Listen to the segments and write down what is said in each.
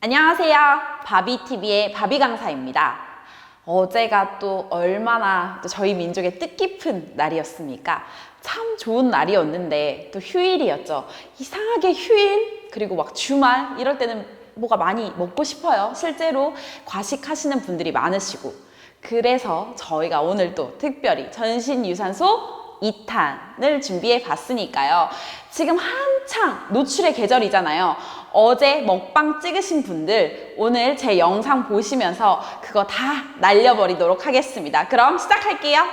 안녕하세요. 바비TV의 바비 강사입니다. 어제가 또 얼마나 또 저희 민족의 뜻깊은 날이었습니까? 참 좋은 날이었는데 또 휴일이었죠. 이상하게 휴일 그리고 막 주말 이럴 때는 뭐가 많이 먹고 싶어요. 실제로 과식하시는 분들이 많으시고 그래서 저희가 오늘 또 특별히 전신유산소 2탄을 준비해 봤으니까요. 지금 한창 노출의 계절이잖아요. 어제 먹방 찍으신 분들 오늘 제 영상 보시면서 그거 다 날려버리도록 하겠습니다. 그럼 시작할게요.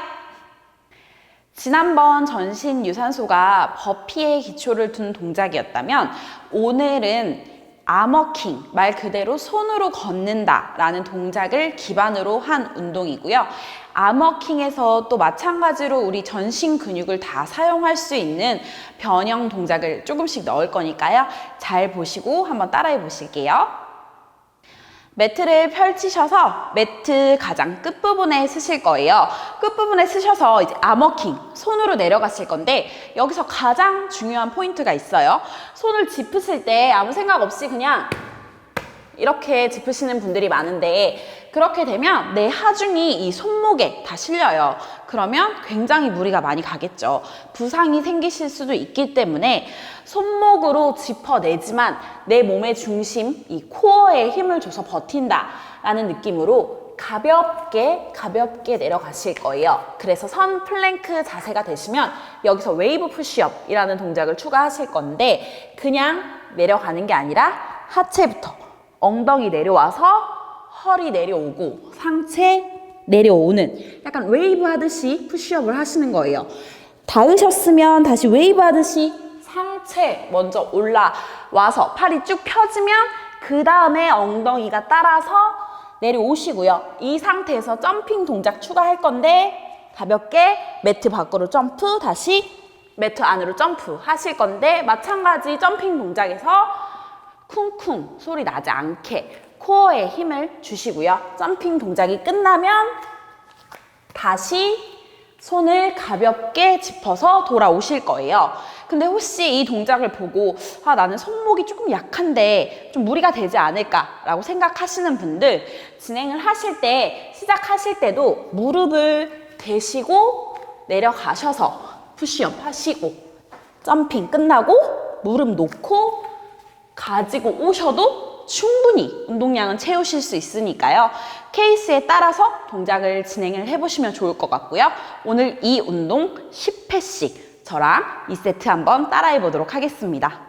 지난번 전신 유산소가 버피의 기초를 둔 동작이었다면 오늘은 아머킹, 말 그대로 손으로 걷는다 라는 동작을 기반으로 한 운동이고요. 아머킹에서 또 마찬가지로 우리 전신 근육을 다 사용할 수 있는 변형 동작을 조금씩 넣을 거니까요. 잘 보시고 한번 따라해 보실게요. 매트를 펼치셔서 매트 가장 끝부분에 쓰실 거예요. 끝부분에 쓰셔서 이제 아머킹, 손으로 내려가실 건데 여기서 가장 중요한 포인트가 있어요. 손을 짚으실 때 아무 생각 없이 그냥 이렇게 짚으시는 분들이 많은데 그렇게 되면 내 하중이 이 손목에 다 실려요. 그러면 굉장히 무리가 많이 가겠죠. 부상이 생기실 수도 있기 때문에 손목으로 짚어내지만 내 몸의 중심, 이 코어에 힘을 줘서 버틴다 라는 느낌으로 가볍게 가볍게 내려가실 거예요. 그래서 선 플랭크 자세가 되시면 여기서 웨이브 푸시업이라는 동작을 추가하실 건데 그냥 내려가는 게 아니라 하체부터 엉덩이 내려와서 허리 내려오고 상체 내려오는 약간 웨이브 하듯이 푸시업을 하시는 거예요. 닿으셨으면 다시 웨이브 하듯이 상체 먼저 올라와서 팔이 쭉 펴지면 그 다음에 엉덩이가 따라서 내려오시고요. 이 상태에서 점핑 동작 추가할 건데 가볍게 매트 밖으로 점프 다시 매트 안으로 점프 하실 건데 마찬가지 점핑 동작에서 쿵쿵 소리 나지 않게 코어에 힘을 주시고요. 점핑 동작이 끝나면 다시 손을 가볍게 짚어서 돌아오실 거예요. 근데 혹시 이 동작을 보고 아 나는 손목이 조금 약한데 좀 무리가 되지 않을까라고 생각하시는 분들 진행을 하실 때 시작하실 때도 무릎을 대시고 내려가셔서 푸시업 하시고 점핑 끝나고 무릎 놓고 가지고 오셔도 충분히 운동량은 채우실 수 있으니까요. 케이스에 따라서 동작을 진행을 해보시면 좋을 것 같고요. 오늘 이 운동 10회씩 저랑 2세트 한번 따라해 보도록 하겠습니다.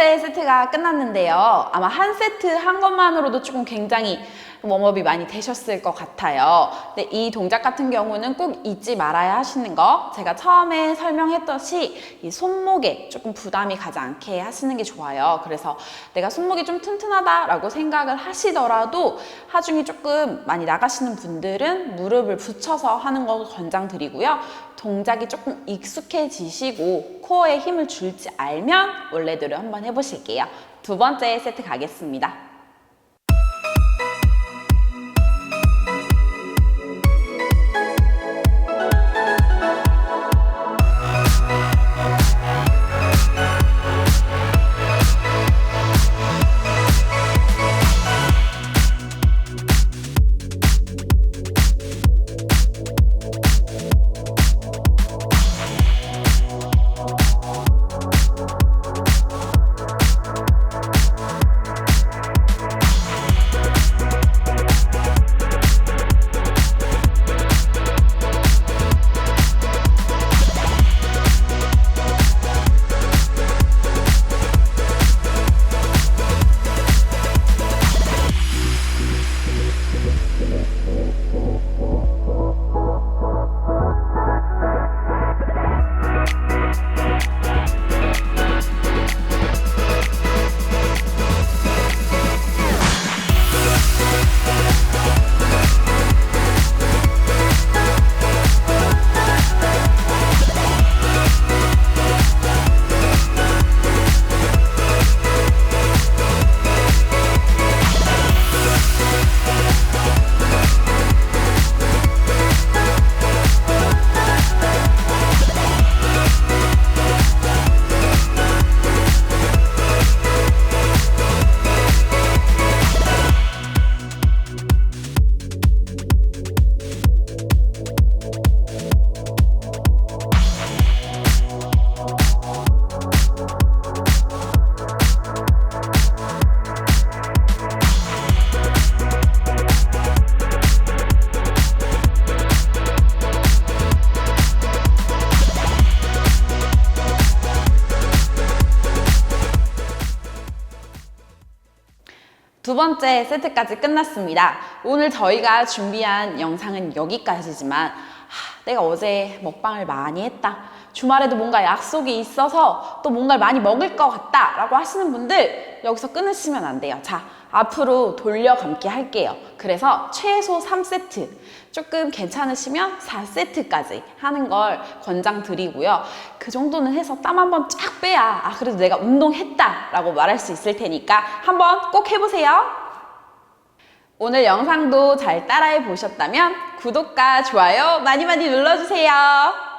번째 세트가 끝났는데요. 아마 한 세트 한 것만으로도 조금 굉장히 웜업이 많이 되셨을 것 같아요. 근데 이 동작 같은 경우는 꼭 잊지 말아야 하시는 거. 제가 처음에 설명했듯이 이 손목에 조금 부담이 가지 않게 하시는 게 좋아요. 그래서 내가 손목이 좀 튼튼하다라고 생각을 하시더라도 하중이 조금 많이 나가시는 분들은 무릎을 붙여서 하는 거 권장드리고요. 동작이 조금 익숙해지시고 코어에 힘을 줄지 알면 원래대로 한번 해보실게요. 두 번째 세트 가겠습니다. 번째 세트까지 끝났습니다. 오늘 저희가 준비한 영상은 여기까지지만 하, 내가 어제 먹방을 많이 했다. 주말에도 뭔가 약속이 있어서 또 뭔가를 많이 먹을 것 같다 라고 하시는 분들 여기서 끊으시면 안 돼요. 자, 앞으로 돌려감기 할게요. 그래서 최소 3세트, 조금 괜찮으시면 4세트까지 하는 걸 권장드리고요. 그 정도는 해서 땀 한번 쫙 빼야, 아, 그래도 내가 운동했다 라고 말할 수 있을 테니까 한번 꼭 해보세요. 오늘 영상도 잘 따라해 보셨다면 구독과 좋아요 많이 많이 눌러주세요.